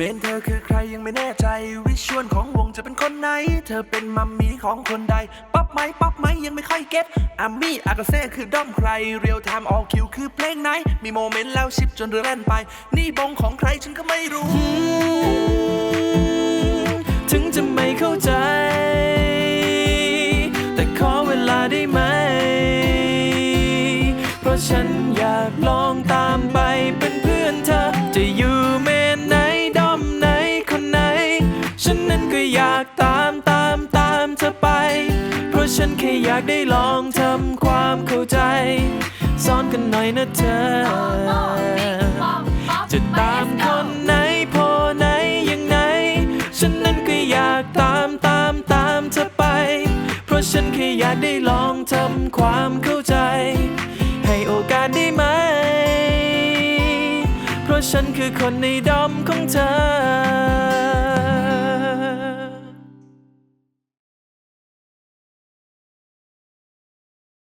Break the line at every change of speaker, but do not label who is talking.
เมนเธอคือใครยังไม่แน่ใจ วิชวลของวงจะเป็นคนไหน เธอเป็นมัมมี่ของคนใด ป๊อปไหมป๊อปไหมยังไม่ค่อยเก็ตอามี่อากาเซ่คือด้อมใคร เรียลไทม์ออคิวคือเพลงไหน มีโมเมนต์แล้วชิปจนเรือแล่นไป นี่บงของใครฉันก็ไม่รู้
ถึงจะไม่เข้าใจ แต่ขอเวลาได้ไหม เพราะฉันอยากลองตามไปเป็นากตามตามตามเธอไป เพราะฉันแค่อยากได้ลองทำความเข้าใจสอนกันหน่อยนะเธอ จะตามคนไหนพอไหนยังไง ฉันนั้นก็อยากตามตามตามเธอไป เพราะฉันแค่อยากได้ลองทำความเข้าใจ ให้โอกาสได้ไหม เพราะฉันคือคนในดอมของเธอ